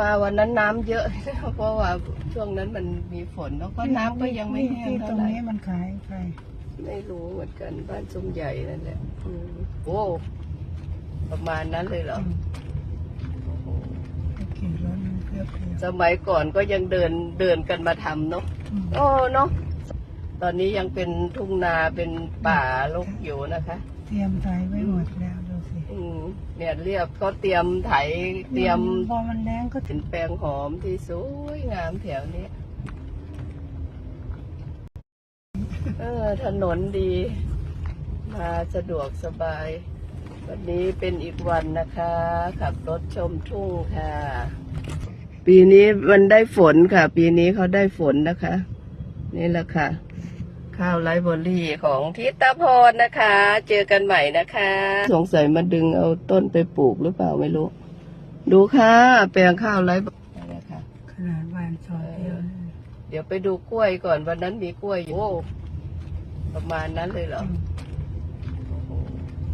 มาวันนั้นน้ำเยอะ เพราะว่าช่วงนั้นมันมีฝนแล้วก็น้ำก็ยังไม่แห้งที่ตรเท่างไหร่นี้มันขายใครไม่รู้เหมือนกันบ้านซุ้มใหญ่นั่นแหละอืมโอ้ประมาณนั้นเลยเหรอ ไปกี่รถนึงเพียบเพียบสมัยก่อนก็ยังเดินเดินกันมาทำเนาะอืมโอ้เนาะตอนนี้ยังเป็นทุ่งนาเป็นป่ารกอยู่นะคะ เตรียมไทยไว้หมดแล้วดูสิอืม เนี่ยเรียบก็เตรียมไถเตรียมพอมันแรงก็เป็นแปลงหอมที่สวยงามแถวนี้เออถนนดี มาสะดวกสบาย วันนี้เป็นอีกวันนะคะ ขับรถชมทุ่งค่ะ ปีนี้มันได้ฝนค่ะ ปีนี้เขาได้ฝนนะคะ นี่แหละค่ะ ข้าวไรซ์เบอรรี่ของทิตาพรนะคะ เจอกันใหม่นะคะ สงสัยมาดึงเอาต้นไปปลูกหรือเปล่าไม่รู้ ดูค่ะแปลงข้าวไรซ์เบอรรี่นะคะขนาดวานซอยเดียวนะเดี๋ยวไปดูกล้วยก่อนวันนั้นมีกล้วยอยู่โอ้ประมาณนั้นเลยเหรอม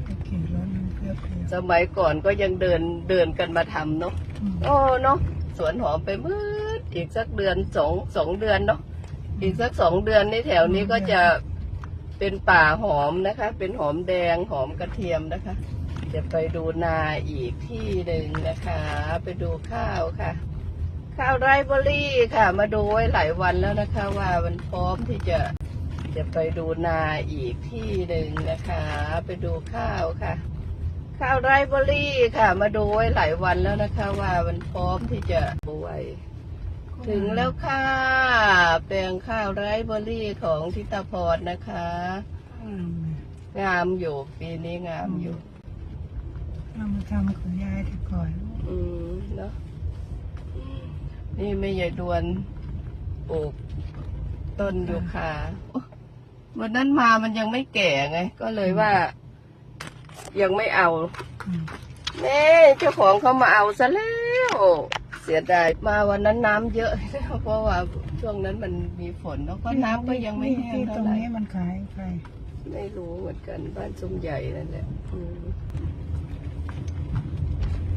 ไปกี่รถนึงเพียบเพียบสมัยก่อนก็ยังเดินเดินกันมาทำเนาะอืมโอ้เนาะสวนหอมไปมืดอีกสักเดือนสองสองเดือนเนาะ อีกสักสองเดือนนี่แถวนี้ก็จะเป็นป่าหอมนะคะ เป็นหอมแดงหอมกระเทียมนะคะ จะไปดูนาอีกที่หนึ่งนะคะ ไปดูข้าวค่ะ ข้าวไรเบอรี่ค่ะ มาดูไว้หลายวันแล้วนะคะ ว่ามันพร้อมที่จะจะไปดูนาอีกที่หนึ่งนะคะ ไปดูข้าวค่ะ ข้าวไรเบอรี่ค่ะ มาดูไว้หลายวันแล้วนะคะ ว่ามันพร้อมที่จะปลูกไว้ ถึงแล้วค่ะ แปลงข้าวไรซ์เบอรรี่ของทิตาพรนะคะอืมงามอยู่ปีนี้งามอยู่เรามาทำของยายที่ก่อน อืมเนาะนี่ไม่ใหญ่ดวนปลูกต้นยูคาโอ๊ะวันนั้นมามันยังไม่แก่ไง ก็เลยว่า ยังไม่เอาอืมแม่เจ้าของเขามาเอาซะแล้ว เสียดายมาวันนั้นน้ำเยอะ เพราะว่าช่วงนั้นมันมีฝนแล้วก็น้ำก็ยังไม่แห้งที่ตรเท่างไหร่นี้มันขายใครไม่รู้เหมือนกันบ้านซุ้มใหญ่นั่นแหละอืม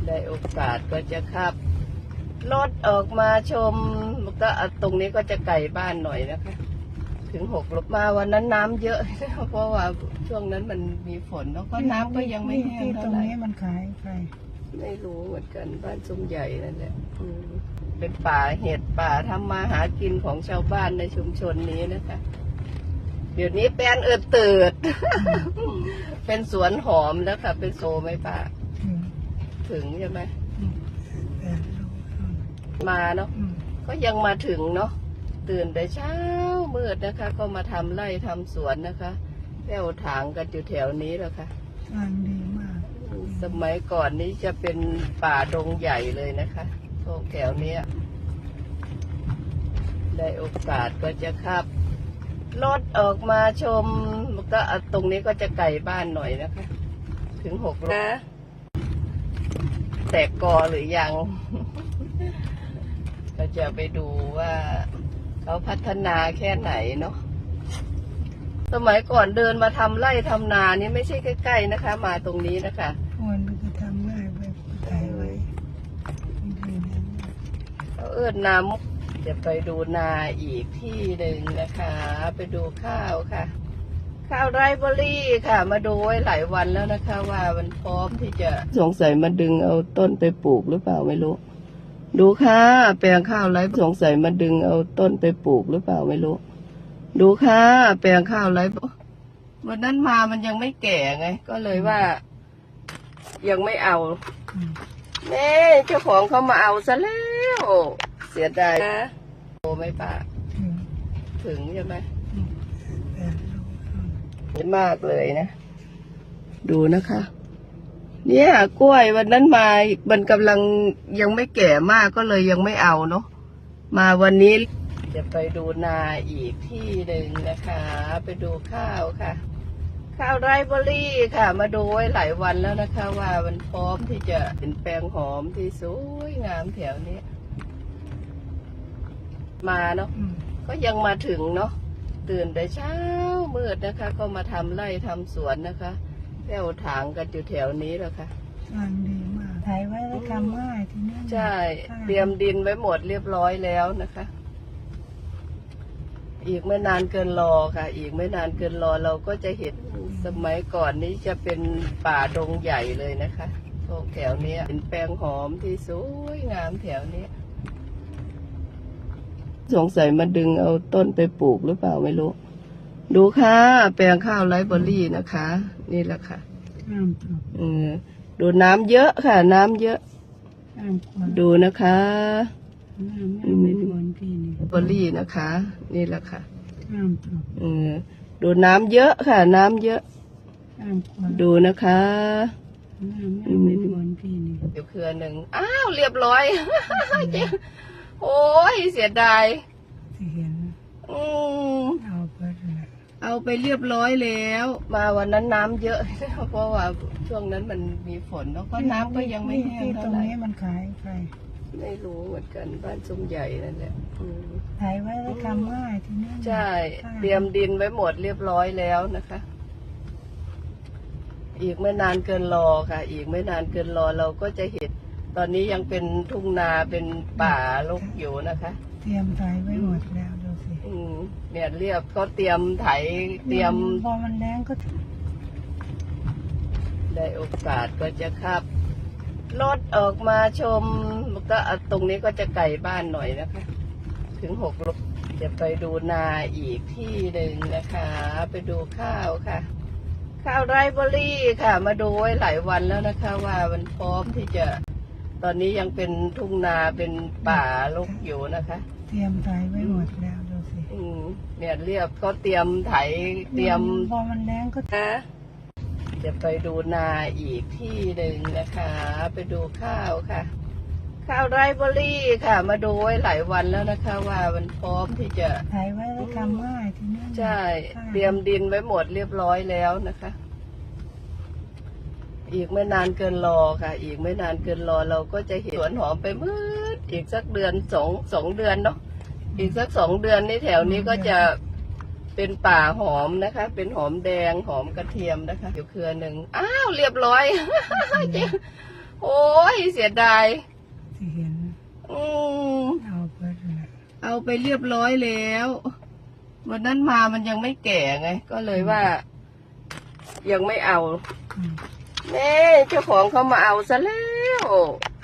ได้โอกาสก็จะขับรถออกมาชมก็อะตรงนี้ก็จะไกลบ้านหน่อยนะคะ ถึงหกลบมาวันนั้นน้ำเยอะ เพราะว่าช่วงนั้นมันมีฝนแล้วก็น้ำก็ยังไม่แห้งที่ตรเท่างไหร่ นี้มันขายใคร ไม่รู้เหมือนกันบ้านซุ้มใหญ่นั่นแหละอืมเป็นป่าเห็ดป่าทำมาหากินของชาวบ้านในชุมชนนี้นะคะ เดี๋ยวนี้แปลนเอิดเติด เป็นสวนหอมแล้วค่ะ เป็นโซไหมป้าถึงถึงใช่ไหมแปดโลอืมมาเนาะอืมก็ยังมาถึงเนาะตื่นแต่เช้ามืดนะคะ ก็มาทำไร่ทำสวนนะคะแป้วถางกันอยู่แถวนี้แหละค่ะทางดีมาก สมัยก่อนนี้จะเป็นป่าดงใหญ่เลยนะคะพวกแถวเนี้ย ได้โอกาสก็จะขับรถออกมาชมก็อะตรงนี้ก็จะไกลบ้านหน่อยนะคะ ถึงหกโลนะแตกกอหรือยัง ก็จะไปดูว่าเขาพัฒนาแค่ไหนเนาะสมัยก่อนเดินมาทำไร่ทำนานี่ไม่ใช่ใกล้ ๆนะคะ มาตรงนี้นะคะ ควรจะทำง่ายไปถ่ายไว้ดีนะเขาเอิดนามุกจะไปดูนาอีกที่หนึ่งนะคะ ไปดูข้าวค่ะ ข้าวไรเบอรี่ค่ะ มาดูไว้หลายวันแล้วนะคะ ว่ามันพร้อมที่จะสงสัยมาดึงเอาต้นไปปลูกหรือเปล่าไม่รู้ ดูค่ะ แปลงข้าวไรสงสัยมาดึงเอาต้นไปปลูกหรือเปล่าไม่รู้ ดูค่ะ แปลงข้าวไรวันนั้นมามันยังไม่แก่ไง ก็เลยว่า ยังไม่เอาอืมแม่เจ้าของเขามาเอาซะแล้ว เสียดายนะโอ้ไม่ป้าถึงถึงใช่ไหมแปดโลอืมเห็นมากเลยนะ ดูนะคะ เนี่ยกล้วยวันนั้นมา มันกำลังยังไม่แก่มากก็เลยยังไม่เอาเนาะ มาวันนี้จะไปดูนาอีกที่หนึ่งนะคะ ไปดูข้าวค่ะ ข้าวไรซ์เบอรรี่ค่ะ มาดูไว้หลายวันแล้วนะคะ ว่ามันพร้อมที่จะเป็นแปลงหอมที่สวยงามแถวนี้ มาเนาะอืมก็ยังมาถึงเนาะตื่นแต่เช้ามืดนะคะ ก็มาทำไร่ทำสวนนะคะแป้วถางกันอยู่แถวนี้แหละค่ะทางดีมากถ่ายไว้แล้วทำง่ายทีนี้ใช่ เตรียมดินไว้หมดเรียบร้อยแล้วนะคะอีกไม่นานเกินรอค่ะ อีกไม่นานเกินรอเราก็จะเห็น สมัยก่อนนี้จะเป็นป่าดงใหญ่เลยนะคะพวกแถวเนี้ยเป็นแปลงหอมที่สวยงามแถวเนี้ยสงสัยมาดึงเอาต้นไปปลูกหรือเปล่าไม่รู้ ดูค่ะ แปลงข้าวไรซ์เบอร์รี่นะคะ นี่แหละค่ะห้ามตกเออดูน้ำเยอะค่ะ น้ำเยอะห้ามควรดูนะคะห้ามไม่ไม่ควรพี่นี่เบอร์รี่นะคะ นี่แหละค่ะห้ามตกเออ ดูน้ำเยอะค่ะ น้ำเยอะห้ามควรดูนะคะห้ามไม่ไม่ควรพี่นี่เดี๋ยวเครือหนึ่งอ้าวเรียบร้อย โอ้ยเสียดายที่เห็นอืมเอาไปเลยเอาไปเรียบร้อยแล้ว มาวันนั้นน้ำเยอะ เพราะว่าช่วงนั้นมันมีฝนแล้วก็น้ำก็ยังไม่แห้งที่ตเท่ารงไหร่ นี้มันขายใคร ไม่รู้เหมือนกันบ้านซุ้มใหญ่นั่นแหละอืมขายไว้แล้วทำง่ายทีนี้ใช่เตรียมดินไว้หมดเรียบร้อยแล้วนะคะ อีกไม่นานเกินรอค่ะ อีกไม่นานเกินรอเราก็จะเห็น ตอนนี้ยังเป็นทุ่งนาเป็นป่ารกอยู่นะคะ เตรียมขายไว้หมดแล้วดูสิอืมเนี่ยเรียบก็เตรียมไถเตรียม พอมันแรงก็ได้โอกาสก็จะขับ รถออกมาชม ก็อะตรงนี้ก็จะไกลบ้านหน่อยนะคะ ถึงหกโลจะไปดูนาอีกที่หนึ่งนะคะ ไปดูข้าวค่ะ ข้าวไรซ์เบอรี่ค่ะ มาดูไว้หลายวันแล้วนะคะ ว่ามันพร้อมที่จะ ตอนนี้ยังเป็นทุ่งนาเป็นป่ารกอยู่นะคะ เตรียมขายไว้หมดแล้วดูสิอืมเนี่ยเรียบก็เตรียมไถเตรียมพอมันแรงก็นะจะไปดูนาอีกที่หนึ่งนะคะ ไปดูข้าวค่ะ ข้าวไรซ์เบอรี่ค่ะ มาดูไว้หลายวันแล้วนะคะ ว่ามันพร้อมที่จะขายไว้แล้วทำง่ายทีนี้ใช่เตรียมดินไว้หมดเรียบร้อยแล้วนะคะ อีกไม่นานเกินรอค่ะ อีกไม่นานเกินรอเราก็จะเห็นสวนหอมไปมืดอีกสักเดือนสองสองเดือนเนาะอีกสักสองเดือนนี้แถวนี้ก็จะเป็นป่าหอมนะคะ เป็นหอมแดงหอมกระเทียมนะคะอยู่เครือหนึ่งอ้าวเรียบร้อยโอ้ยเสียดาย ที่เห็นอืมเอาไปเลยเอาไปเรียบร้อยแล้ว วันนั้นมามันยังไม่แก่ไง ก็เลยว่า ยังไม่เอาอืมแม่เจ้าของเขามาเอาซะแล้ว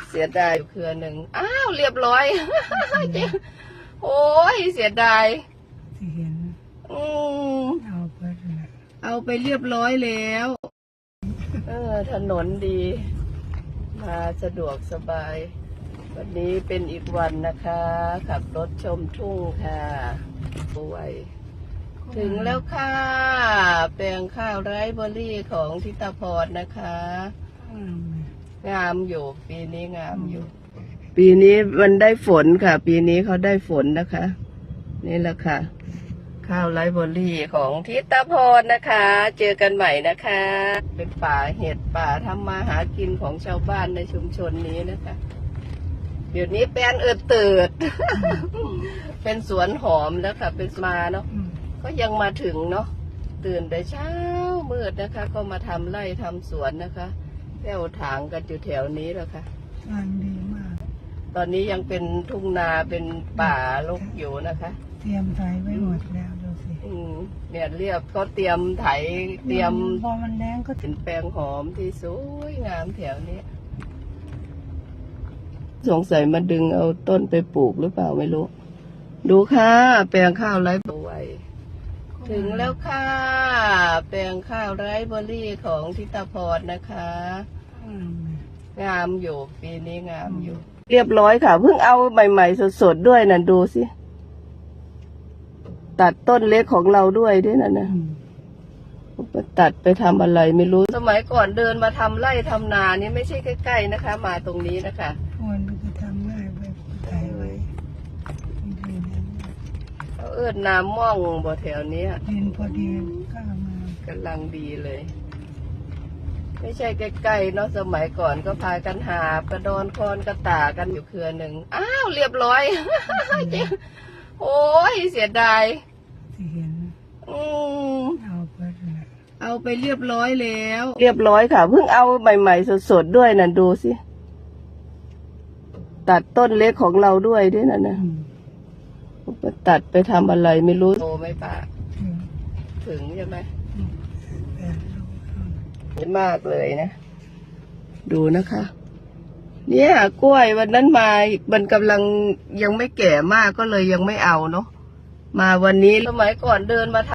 เสียดายอยู่เครือหนึ่งอ้าวเรียบร้อยโอ้ยเสียดายที่เห็นอืมเอาไปเลยเอาไปเรียบร้อยแล้ว เออ ถนนดี มาสะดวกสบาย วันนี้เป็นอีกวันนะคะ ขับรถชมทุ่งค่ะป่วยถึงแล้วค่ะ แปลงข้าวไรเบอรี่ของทิตาพรนะคะ งามอยู่ ปีนี้งามอยู่ ปีนี้มันได้ฝนค่ะ ปีนี้เขาได้ฝนนะคะ นี่แหละค่ะ ข้าวไรเบอร์รี่ของทิตาพรนะคะ เจอกันใหม่นะคะ เป็นป่าเห็ดป่าทำมาหากินของชาวบ้านในชุมชนนี้นะคะ เดี๋ยวนี้แปลนเอิดเติด เป็นสวนหอมแล้วค่ะ เป็นมาเนาะอืมก็ยังมาถึงเนาะ ตื่นแต่เช้ามืดนะคะ ก็มาทำไร่ทำสวนนะคะแถวถางกันอยู่แถวนี้แหละค่ะทางดีมาก ตอนนี้ยังเป็นทุ่งนาเป็นป่ารกอยู่นะคะ เตรียมขายไว้หมดแล้วดูสิอืมเนี่ยเรียบก็เตรียมไถเตรียมพอมันแรงก็เป็นแปลงหอมที่สวยงามแถวเนี้ย สงสัยมาดึงเอาต้นไปปลูกหรือเปล่าไม่รู้ ดูค่ะ แปลงข้าวไร้ไวถึงแล้วค่ะ แปลงข้าวไรซ์เบอรี่ของทิตาพรนะคะ งามอยู่ปีนี้งามอยู่ เรียบร้อยค่ะ เพิ่งเอาใหม่ๆสดๆด้วยนั่นดูสิ ตัดต้นเล็กของเราด้วยด้วยนั่นนะตัดไปทำอะไรไม่รู้ สมัยก่อนเดินมาทำไร่ทำนานี่ไม่ใช่ใกล้ๆนะคะ มาตรงนี้นะคะทำง่ายไปขายไว้ดีนะ เขาเอิดน้ำม่องบ่แถวเนี้ยดินพอดีก้ามากำลังดีเลย ไม่ใช่ใกล้ๆเนาะสมัยก่อนก็พากันหาบกระดอนคอนกระตากันอยู่เครือหนึ่งอ้าวเรียบร้อยโอ้ยเสียดายที่เห็นอืมเอาไปเลยเอาไปเรียบร้อยแล้ว เรียบร้อยค่ะเพิ่งเอาใหม่ๆสดๆด้วยนั่นดูสิตัดต้นเล็กของเราด้วยด้วยนะนะอืมไป ตัดไปทำอะไรไม่รู้โตไหมป่าอืมถึงใช่ไหมแปดโลครึ่งเยอะมากเลยนะ ดูนะคะ เนี่ย กล้วยวันนั้นมา มันกำลังยังไม่แก่มากก็เลยยังไม่เอาเนาะมาวันนี้สมัยก่อนเดินมา